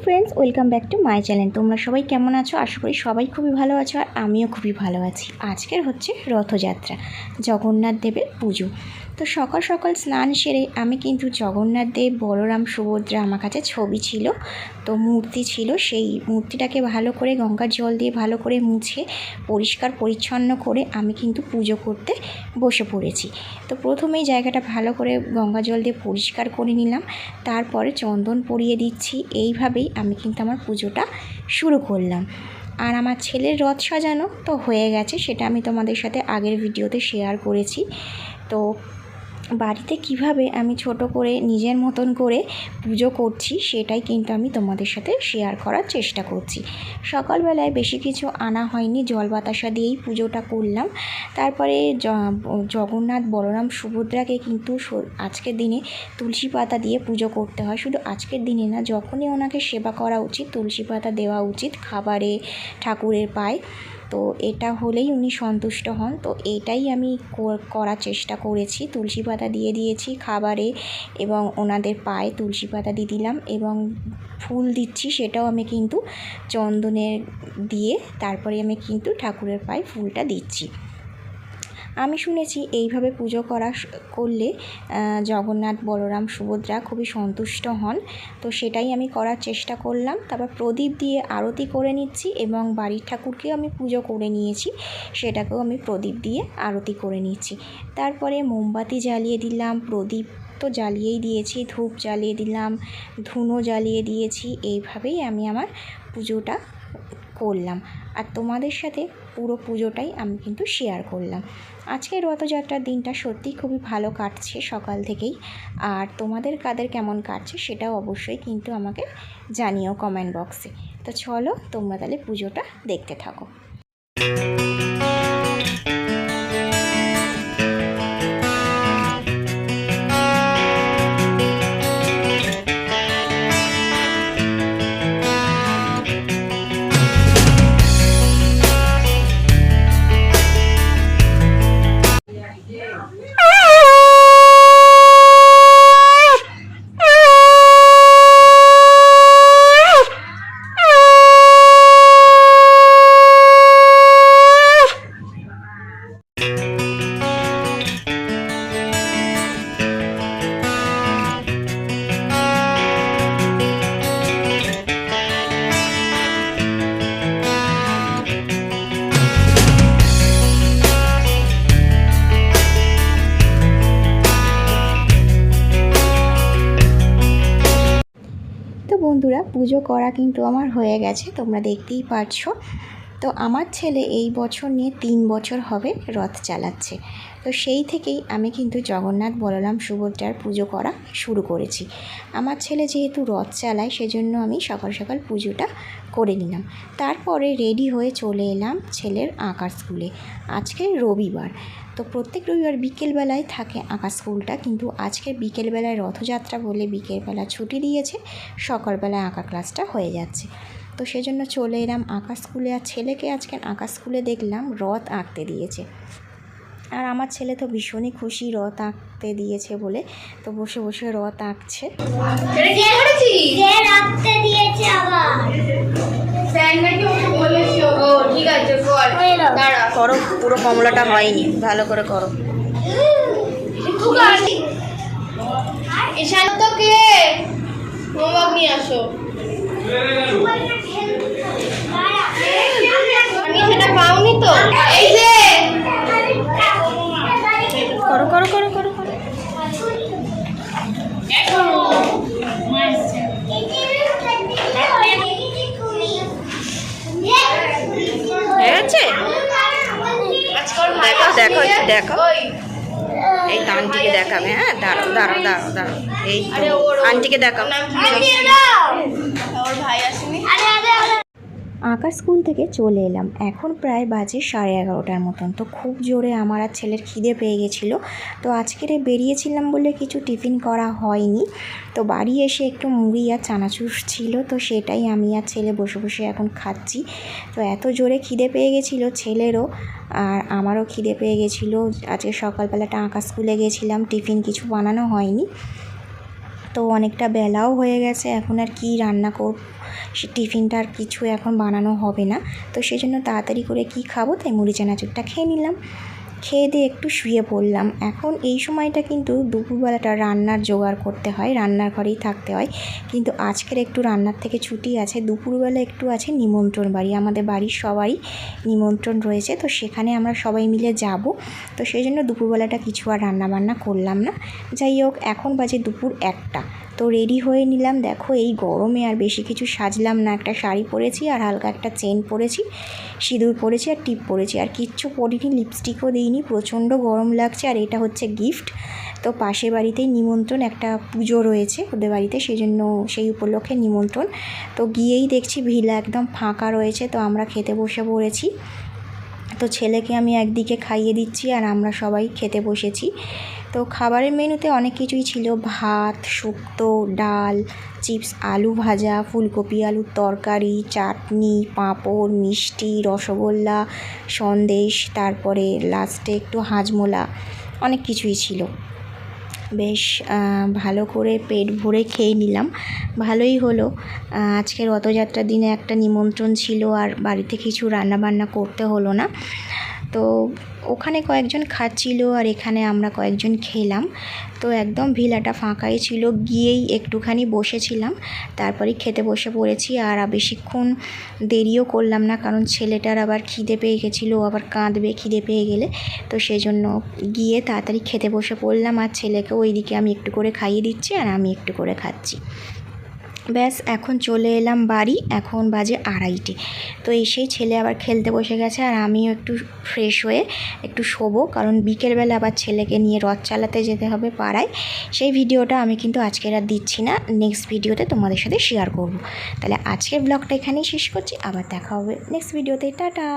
Friends welcome back to my channel তোমরা সবাই কেমন আছো? আশা করি সবাই খুবই ভালো আছো আর আমিও খুবই ভালো আছি। আজকের হচ্ছে রথযাত্রা, জগন্নাথ দেবের পুজো। তো সকাল সকাল স্নান সেরে আমি কিন্তু জগন্নাথ দেব, বলরাম, সুভদ্রা আমার কাছে ছবি ছিল, তো মূর্তি ছিল। সেই মূর্তিটাকে ভালো করে গঙ্গার জল দিয়ে ভালো করে মুছে, পরিষ্কার, পরিচ্ছন্ন করে আমি কিন্তু পুজো করতে বসে পড়েছি। তো প্রথমেই জায়গাটা ভালো করে গঙ্গা জল দিয়ে পরিষ্কার করে নিলাম, তারপরে চন্দন পরিয়ে দিচ্ছি। এইভাবেই আমি কিন্তু আমার পুজোটা শুরু করলাম। আর আমার ছেলের রথ সাজানো তো হয়ে গেছে, সেটা আমি তোমাদের সাথে আগের ভিডিওতে শেয়ার করেছি। তো বাড়িতে কীভাবে আমি ছোট করে নিজের মতন করে পুজো করছি সেটাই কিন্তু আমি তোমাদের সাথে শেয়ার করার চেষ্টা করছি। সকালবেলায় বেশি কিছু আনা হয়নি, জল বাতাসা দিয়েই পুজোটা করলাম। তারপরে জগন্নাথ বলরাম সুভদ্রাকে কিন্তু আজকের দিনে তুলসী পাতা দিয়ে পুজো করতে হয়। শুধু আজকের দিনে না, যখনই ওনাকে সেবা করা উচিত, তুলসী পাতা দেওয়া উচিত, খাবারে ঠাকুরের পায়ে। তো এটা হলেই উনি সন্তুষ্ট হন। তো এটাই আমি করার চেষ্টা করেছি। তুলসী পাতা দিয়ে দিয়েছি খাবারে এবং ওনাদের পায়ে তুলসী পাতা দিয়ে দিলাম এবং ফুল দিচ্ছি সেটাও আমি কিন্তু চন্দনের দিয়ে, তারপরে আমি কিন্তু ঠাকুরের পায়ে ফুলটা দিচ্ছি। আমি শুনেছি এইভাবে পুজো করা করলে জগন্নাথ, বলরাম, সুভদ্রা খুবই সন্তুষ্ট হন। তো সেটাই আমি করার চেষ্টা করলাম। তারপর প্রদীপ দিয়ে আরতি করে নিচ্ছি এবং বাড়ির ঠাকুরকেও আমি পুজো করে নিয়েছি। সেটাকেও আমি প্রদীপ দিয়ে আরতি করে নিচ্ছি। তারপরে মোমবাতি জ্বালিয়ে দিলাম, প্রদীপ তো জ্বালিয়েই দিয়েছি, ধূপ জ্বালিয়ে দিলাম, ধুনো জ্বালিয়ে দিয়েছি। এইভাবেই আমি আমার পুজোটা করলাম। আর তোমাদের সাথে পুরো পুজোটাই আমি কিন্তু শেয়ার করলাম। আজকে রথযাত্রার দিনটা সত্যি খুবই ভালো কাটছে সকাল থেকেই। আর তোমাদের কাদের কেমন কাটছে সেটাও অবশ্যই কিন্তু আমাকে জানিও কমেন্ট বক্সে তো চলো তোমরা তাহলে পুজোটা দেখতে থাকো। বন্ধুরা পুজো করা কিন্তু আমার হয়ে গেছে তোমরা দেখতেই পারছ। তো আমার ছেলে এই বছর নিয়ে তিন বছর হবে রথ চালাচ্ছে। তো সেই থেকেই আমি কিন্তু জগন্নাথ বলরাম সুভদ্রার পুজো করা শুরু করেছি। আমার ছেলে যেহেতু রথ চালায়, সেজন্য আমি সকাল সকাল পুজোটা করে নিলাম। তারপরে রেডি হয়ে চলে এলাম ছেলের আঁকার স্কুলে। আজকে রবিবার। তো প্রত্যেক রবিবার বিকেলবেলায় থাকে আঁকা স্কুলটা, কিন্তু আজকে বিকেলবেলায় রথযাত্রা বলে বিকেলবেলা ছুটি দিয়েছে, সকালবেলায় আঁকা ক্লাসটা হয়ে যাচ্ছে। তো সেজন্য চলে এলাম আঁকা স্কুলে। আর ছেলেকে আজকে আঁকা স্কুলে দেখলাম রথ আঁকতে দিয়েছে। আর আমার ছেলে তো ভীষণই খুশি রথ আঁকতে দিয়েছে বলে। তো বসে বসে রথ আঁকছে। কর পুরো কমলাটা হয়নি ভালো করে করো। একটু তো কে হোমওয়ার্ক নিয়ে আসো আমি সেটা পাওনি তো? এই যে! করো করো করো করো হয়ে দেখো, দেখো, এই তো আন্টিকে দেখাবে হ্যাঁ? দাঁড়াও দাঁড়াও দাঁড়াও দাঁড়াও। এই আন্টিকে দেখাও। ওর ভাই আসেনি। আঁকা স্কুল থেকে চলে এলাম। এখন প্রায় বাজে সাড়ে এগারোটার মতন। তো খুব জোরে আমার আর ছেলের খিদে পেয়ে গেছিল। তো আজকের বেরিয়েছিলাম বলে কিছু টিফিন করা হয়নি। তো বাড়ি এসে একটু মুড়ি আর চানাচুর ছিল। তো সেটাই আমি আর ছেলে বসে বসে এখন খাচ্ছি। তো এত জোরে খিদে পেয়ে গেছিল ছেলেরও। আর আমারও খিদে পেয়ে গেছিল। আজকে সকালবেলাটা আঁকা স্কুলে গেছিলাম। টিফিন কিছু বানানো হয়নি। তো অনেকটা বেলাও হয়ে গেছে, এখন আর কি রান্না করব? সে টিফিনটা আর কিছু এখন বানানো হবে না। তো সেই জন্য তাড়াতাড়ি করে কি খাব, তাই মুড়ি চানাচুরটা খেয়ে নিলাম। খেয়ে দিয়ে একটু শুয়ে পড়লাম। এখন এই সময়টা কিন্তু দুপুরবেলাটা রান্নার জোগাড় করতে হয়, রান্নার ঘরেই থাকতে হয়। কিন্তু আজকের একটু রান্নার থেকে ছুটি আছে, দুপুরবেলা একটু আছে নিমন্ত্রণ বাড়ি। আমাদের বাড়ির সবাই নিমন্ত্রণ রয়েছে, তো সেখানে আমরা সবাই মিলে যাব। তো সেই জন্য দুপুরবেলাটা কিছু আর রান্নাবান্না করলাম না। যাই হোক, এখন বাজে দুপুর একটা। তো রেডি হয়ে নিলাম। দেখো এই গরমে আর বেশি কিছু সাজলাম না। একটা শাড়ি পরেছি আর হালকা একটা চেন পরেছি, সিঁদুর পরেছি আর টিপ পরেছি। আর কিচ্ছু পরিনি লিপস্টিকও দিইনি, প্রচণ্ড গরম লাগছে। আর এটা হচ্ছে গিফট তো পাশের বাড়িতেই নিমন্ত্রণ, একটা পুজো রয়েছে ওদের বাড়িতে সেই জন্য সেই উপলক্ষে নিমন্ত্রণ। তো গিয়েই দেখছি ভিলা একদম ফাঁকা রয়েছে, তো আমরা খেতে বসে পড়েছি। তো ছেলেকে আমি একদিকে খাইয়ে দিচ্ছি আর আমরা সবাই খেতে বসেছি। তো খাবারের মেনুতে অনেক কিছুই ছিল। ভাত শুক্তো ডাল চিপস আলু ভাজা ফুলকপি আলুর তরকারি চাটনি পাঁপড় মিষ্টি রসগোল্লা সন্দেশ তারপরে লাস্টে একটু হাজমোলা অনেক কিছুই ছিল। বেশ ভালো করে পেট ভরে খেয়ে নিলাম। ভালোই হলো। আহ, আজকে রথযাত্রার দিনে একটা নিমন্ত্রণ ছিল আর বাড়িতে কিছু রান্না বান্না করতে হলো না। তো ওখানে কয়েকজন খাচ্ছিল আর এখানে আমরা কয়েকজন খেলাম। তো একদম ভিলাটা ফাঁকাই ছিল, গিয়েই একটুখানি বসেছিলাম। তারপরে খেতে বসে পড়েছি আর বেশিক্ষণ দেরিও করলাম না, কারণ ছেলেটার আবার খিদে পেয়ে গেছিল আবার কাঁদবে খিদে পেয়ে গেলে। তো সেই জন্য গিয়ে তাড়াতাড়ি খেতে বসে পড়লাম আর ছেলেকেও ওইদিকে আমি একটু করে খাইয়ে দিচ্ছি আর আমি একটু করে খাচ্ছি। ব্যাস, এখন চলে এলাম বাড়ি, এখন বাজে আড়াইটে। তো এসেই ছেলে আবার খেলতে বসে গেছে, আর আমিও একটু ফ্রেশ হয়ে একটু শোবো, কারণ বিকেলবেলা আবার ছেলেকে নিয়ে রথ চালাতে যেতে হবে পাড়ায়। সেই ভিডিওটা আমি কিন্তু আজকের আর দিচ্ছি না নেক্সট ভিডিওতে তোমাদের সাথে শেয়ার করব। তাহলে আজকের ব্লগটা এখানেই শেষ করছি, আবার দেখা হবে নেক্সট ভিডিওতে, টাটা!